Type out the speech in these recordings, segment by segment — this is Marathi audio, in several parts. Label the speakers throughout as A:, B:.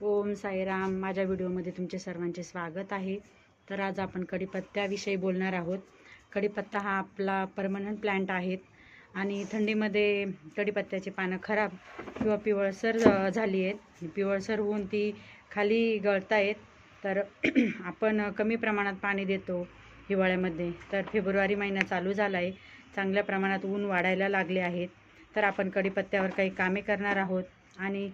A: ओम साईराम. माझ्या व्हिडिओमध्ये तुमचे सर्वांचे स्वागत आहे. तर आज आपण कढीपत्त्याविषयी बोलणार आहोत. कढीपत्ता हा आपला परमनंट प्लांट आहे आणि थंडीमध्ये कढीपत्त्याची पानं खराब किंवा पिवळसर झाली आहेत. पिवळसर होऊन ती खाली गळतायत. तर आपण कमी प्रमाणात पाणी देतो हिवाळ्यामध्ये. तर फेब्रुवारी महिना चालू झाला आहे चांगल्या प्रमाणात ऊन वाढायला लागले आहेत. तर आपण कढीपत्त्यावर काही कामे करणार आहोत. आणि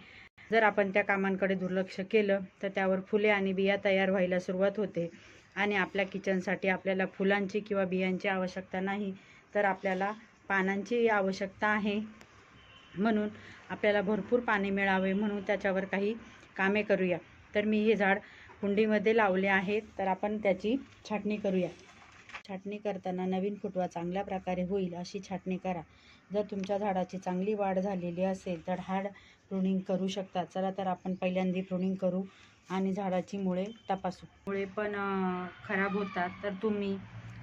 A: जर आपण त्या कामांकडे दुर्लक्ष केलं तर त्यावर फुले आणि बिया तयार व्हायला सुरुवात होते. आणि आपल्या किचनसाठी आपल्याला फुलांची किंवा बियांची आवश्यकता नाही तर आपल्याला पानांची आवश्यकता आहे. म्हणून आपल्याला भरपूर पाणी मिळावे म्हणून त्याच्यावर काही कामे करूया. तर मी हे झाड कुंडीमध्ये लावले आहेत तर आपण त्याची छाटणी करूया. छाटणी करताना नवीन फुटवा चांगल्या प्रकारे होईल अशी छाटणी करा. जर तुमच्या झाडाची चांगली वाढ झालेली असेल तर हार्ड प्रुनिंग करू शकता. चला तर आपण पहिल्यांदा प्रुनिंग करू आणि झाडाची मुळे तपासू. मुळे पण खराब होतात. तर तुम्ही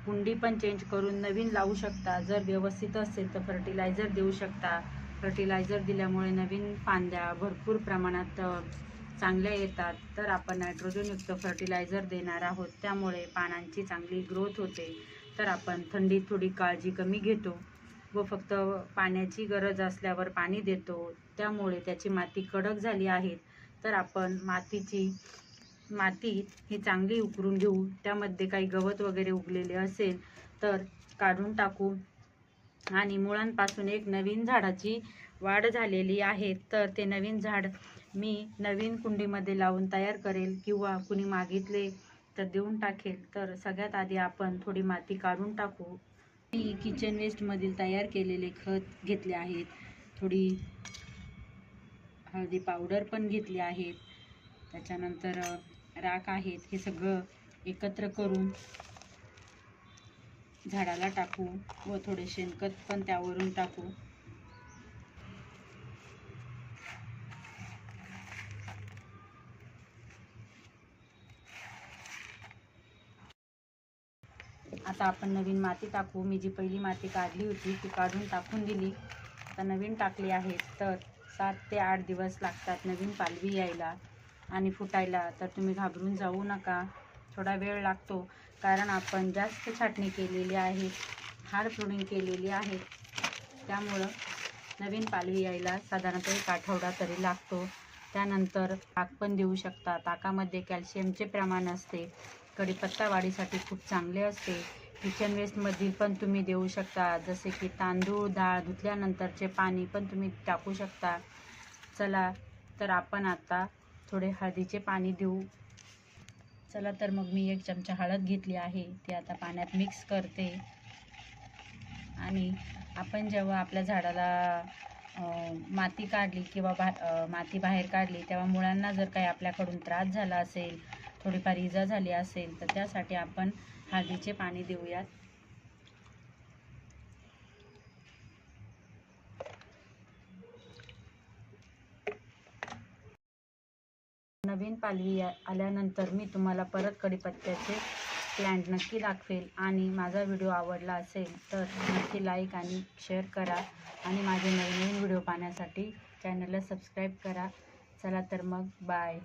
A: कुंडी पण चेंज करून नवीन लावू शकता. जर व्यवस्थित असेल तर फर्टिलायझर देऊ शकता. फर्टिलायझर दिल्यामुळे नवीन फांद्या भरपूर प्रमाणात चांगल्या येतात तर आपण नायट्रोजनयुक्त फर्टिलायझर देणार आहोत. त्यामुळे पानांची चांगली ग्रोथ होते. तर आपण थंडीत थोडी काळजी कमी घेतो व फक्त पाण्याची गरज असल्यावर पाणी देतो. त्यामुळे त्याची माती कडक झाली आहे. तर आपण मातीची माती ही चांगली उकरून घेऊ. त्यामध्ये काही गवत वगैरे उगलेले असेल तर काढून टाकू. आणि मुळांपासून एक नवीन झाडाची वाढ झालेली आहे. तर ते नवीन झाड मी नवीन कुंडीमध्ये लावून तयार करेल किंवा कुणी मागितले तर देऊन टाकेल तर सगळ्यात आधी आपण थोडी माती काढून टाकू. मी किचन वेस्टमधील तयार केलेले खत घेतले आहेत. थोडी हळदी पावडर पण घेतली आहेत. त्याच्यानंतर राख आहेत. हे सगळं एकत्र करून झाडाला टाकू व थोडे शेणखत पण त्यावरून टाकू. आता आपण नवीन माती टाकू. मी जी पहिली माती काढली होती ती काढून टाकून दिली. आता नवीन टाकली आहे तर सात ते आठ दिवस लागतात नवीन पालवी यायला आणि फुटायला. तर तुम्ही घाबरून जाऊ नका. थोडा वेळ लागतो कारण आपण जास्त छाटणी केलेली आहे हार प्रुडिंग केलेली आहे. त्यामुळं नवीन पालवी यायला साधारणतः एक आठवडा तरी लागतो. त्यानंतर ताक पण देऊ शकता. ताकामध्ये कॅल्शियमचे प्रमाण असते. कढीपत्ता वाढीसाठी खूप चांगले असते. किचन वेस्टमधील पण तुम्ही देऊ शकता. जसे की तांदूळ डाळ धुतल्यानंतरचे पाणी पण तुम्ही टाकू शकता. चला तर आपण आता थोडे हळदीचे पाणी देऊ. चला तर मग मी एक चमचा हळद घेतली आहे. ती आता पाण्यात मिक्स करते. आणि आपण जेव्हा आपल्या झाडाला माती काढली किंवा बा माती बाहेर काढली तेव्हा मुळांना जर काही आपल्याकडून त्रास झाला असेल थोडीफार इजा झाली असेल तर त्यासाठी आपण हळदीचे पाणी देऊयात. नवीन पालवी आल्यानंतर मी तुम्हाला परत कढीपत्त्याचे प्लॅन्ट नक्की दाखवेल. आणि माझा व्हिडिओ आवडला असेल तर नक्की लाईक आणि शेअर करा. आणि माझे नवीन नवीन व्हिडिओ पाहण्यासाठी चॅनलला सबस्क्राईब करा. चला तर मग बाय